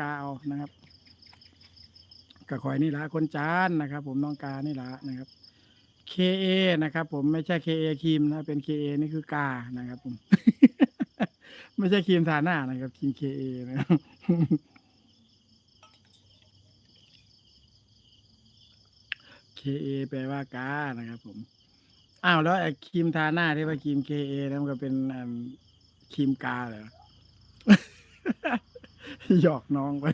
กาเอานะครับก็คอยนี่ละคนจานนะครับ ผมน้องกานี่ละนะครับ KA นะครับ ผมไม่ใช่ KA ครีมนะเป็น KA นี่คือกานะครับ ผม ไม่ใช่ครีมทาหน้านะครับครีม KA นะครับ KA แปลว่ากานะครับ ผม อ้าวแล้วไอ้ครีมทาหน้าที่ว่าครีม KA นั่นมันก็เป็นอันครีมกาเหรอ หยอกน้องไป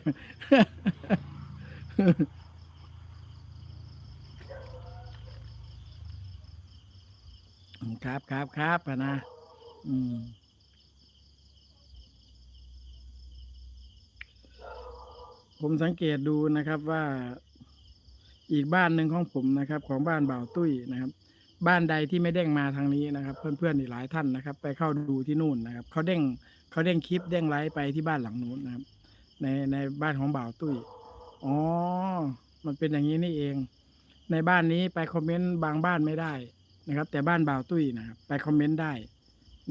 ครับครับครับนะอืมผมสังเกตดูนะครับว่าอีกบ้านหนึ่งของผมนะครับ ของบ้านบ่าวตุ้ยนะครับ บ้านใดที่ไม่เด้งมาทางนี้นะครับ เพื่อนๆอีกหลายท่านนะครับ ไปเข้าดูที่นู่นนะครับเขาเด้งเขาเด้งคลิปเด้งไลฟ์ไปที่บ้านหลังนู้นนะครับ ในในบ้านของบ่าวตุ้ยอ๋อ มันเป็นอย่างนี้นี่เอง ในบ้านนี้ไปคอมเมนต์บางบ้านไม่ได้นะครับ แต่บ้านบ่าวตุ้ยนะครับไปคอมเมนต์ได้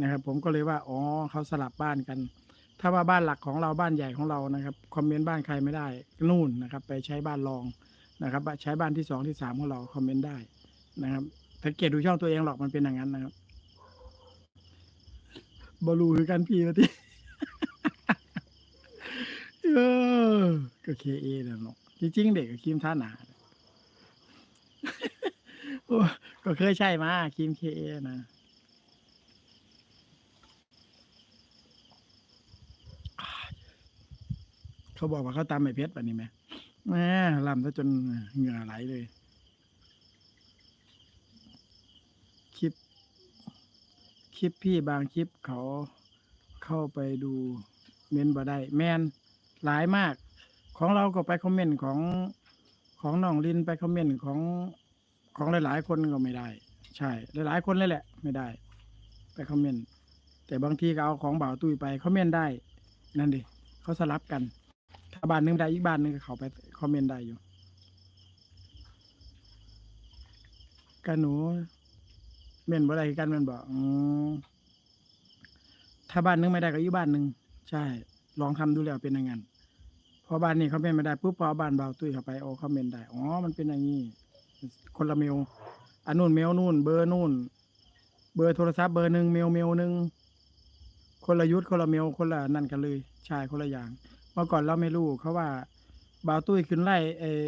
นะครับ ผมก็เลยว่าอ๋อเขาสลับบ้านกัน ถ้าว่าบ้านหลักของเราบ้านใหญ่ของเรานะครับคอมเมนต์บ้านใครไม่ได้นู่นนะครับ ไปใช้บ้านรองนะครับใช้บ้านที่สองที่สามของเราคอมเมนต์ได้นะครับสังเกตดูช่องตัวเองหรอกมันเป็นอย่างนั้นนะครับบอลูคือกันพี่มาที่ เออก็เคเอแล้วเนาะจริงๆเด็กกับครีมท่าหนาก็เคยใช่มาครีมเคเอนะเขาบอกว่าเขาตามไม่เพชรแบบนี้ไหมแหมลำซะจนเหงื่อไหลเลย คลิป คลิปพี่บางคลิปเขาเข้าไปดูเมนบ่ได้ แมน หลายมาก ของเราก็ไปคอมเมนต์ของของน้องลินไปคอมเมนต์ของของหลาย ๆ คนก็ไม่ได้ ใช่ หลาย ๆ คนเลยแหละ ไม่ได้ ไปคอมเมนต์แต่บางทีก็เอาของบ่าวตุ้ยไปคอมเมนต์ได้ นั่นดิเขาสลับกันถ้าบ้านหนึงได้อีกบ้านหนึงก็เขาไปคอมเมนต์ได้อยู่กันหนูเม่นบ่ได้กันแม่นบ่อืมถ้าบ้านหนึงไม่ได้ก็อีกบ้านหนึงใช่ ลองทำดูแล้วเป็นย่างนั้น พอบ้านนี้เขาเมนไม่ได้ปุ๊บพอบ้านเบาตุ้ยเข้าไปโอ้เขาเมนได้อ๋อมันเป็นอย่างนี้คนละเมลอันนู่นเมลนู่น เบอร์นู่น เบอร์โทรศัพท์เบอร์หนึ่งเมลเมลหนึ่งคนละยุทธคนละเมลคนละนั่นกันเลยใช่คนละอย่าง เมื่อก่อนเราไม่รู้เขาว่าเบาตุ้ยขึ้นไล่เออ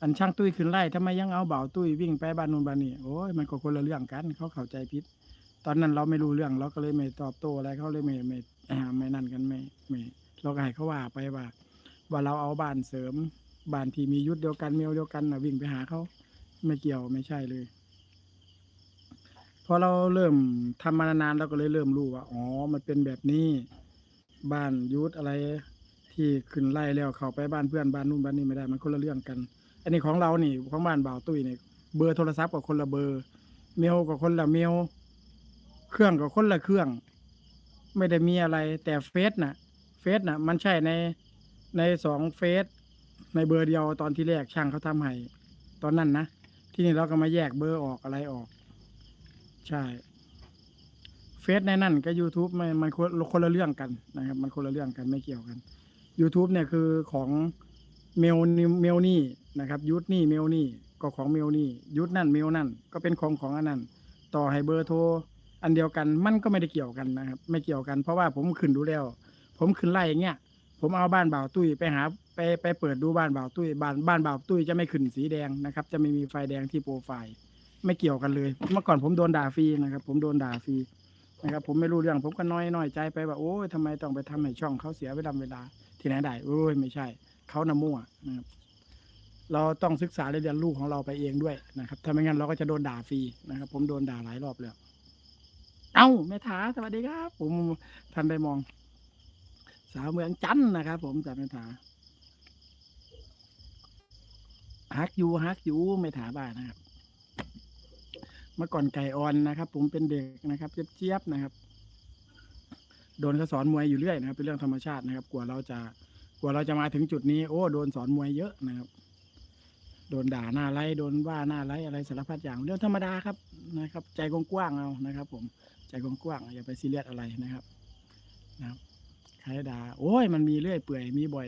อันช่างตุ้ยขึ้นไล่ทำไมยังเอาเบาตุ้ยวิ่งไปบ้านนู้นบ้านนี้โอ้ยมันก็คนละเรื่องกัน เขาเข้าใจผิดตอนนั้นเราไม่รู้เรื่องเราก็เลยไม่ตอบโต้อะไรเขาเลยไม่ไม่ไม่นั่นกันไม่ไม่เราก็ให้เขาว่าไปว่า ว่าเราเอาบ้านเสริมบ้านที่มียุทธเดียวกันเมลเดียวกันนะวิ่งไปหาเขาไม่เกี่ยวไม่ใช่เลยพอเราเริ่มทำมานานๆเราก็เลยเริ่มรู้ว่าอ๋อ มันเป็นแบบนี้ บ้านยุทธอะไรที่ขึ้นไล่แล้วเข้าไปบ้านเพื่อนบ้านนู่นบ้านนี้ไม่ได้มันคนละเรื่องกัน อันนี้ของเรานี่ของบ้านบ่าวตุ้ยนี่เบอร์โทรศัพท์กับคนละเบอร์ เมลกับคนละเมลเครื่องกับคนละเครื่อง ไม่ได้มีอะไร แต่เฟซน่ะ เฟซน่ะ มันใช่ใน ในสองเฟซในเบอร์เดียวตอนที่แรกช่างเขาทำให้ตอนนั้นนะ ที่นี่เราก็มาแยกเบอร์ออกอะไรออก ใช่ เฟซในนั่นกับ YouTube มันมันคนคนละเรื่องกันนะครับ มันคนละเรื่องกันไม่เกี่ยวกัน YouTube เนี่ยคือของเมลนี่เมลนี่นะครับยุทธนี่เมลนี่ก็ของเมลนี่ยุทธนั่นเมลนั่น ก็เป็นของของอันนั้นต่อให้เบอร์โทรอันเดียวกันมันก็ไม่ได้เกี่ยวกันนะครับ ไม่เกี่ยวกันเพราะว่าผมขึ้นดูแล้ว ผมขึ้นไล่อย่างเงี้ย ผมเอาบ้านบ่าวตุ้ยไปหาไปไปเปิดดูบ้านบ่าวตุ้ยบ้านบ้านบ่าวตุ้ยจะไม่ขึ้นสีแดงนะครับ จะไม่มีไฟแดงที่โปรไฟล์ไม่เกี่ยวกันเลย เมื่อก่อนผมโดนด่าฟรีนะครับ ผมโดนด่าฟรีนะครับ ผมไม่รู้เรื่องผมก็น้อยน้อยใจไปว่าโอ้ยทำไมต้องไปทำให้ช่องเขาเสียเวลาเวลา ที่ไหนได้โอ้ยไม่ใช่เขานะมั่วนะครับเราต้องศึกษาและเรียนรู้ของเราไปเองด้วยนะครับ ถ้าไม่งั้นเราก็จะโดนด่าฟรีนะครับ ผมโดนด่าหลายรอบแล้ว เอ้าแม่ถาสวัสดีครับ ผมท่านได้มอง สาวเมืองจันทน์นะครับ ผมจากแม่ถาฮักอยูฮักอยูแม่ถาบ้านนะครับ เมื่อก่อนไก่ออนนะครับ ผมเป็นเด็กนะครับเจี๊ยบๆนะครับ โดนเขาสอนมวยอยู่เรื่อยนะครับ เป็นเรื่องธรรมชาตินะครับ กว่าเราจะกว่าเราจะมาถึงจุดนี้ โอ้โดนสอนมวยเยอะนะครับ โดนด่าหน้าไล่โดนว่าหน้าไล่อะไรสารพัดอย่างเรื่องธรรมดาครับนะครับ ใจกว้างๆเอานะครับ ผมใจกว้างๆอย่าไปซีเรียสอะไรนะครับ นะครับ ใช้ดา โอ้ย มันมีเรื่อยเปื่อยมีบ่อย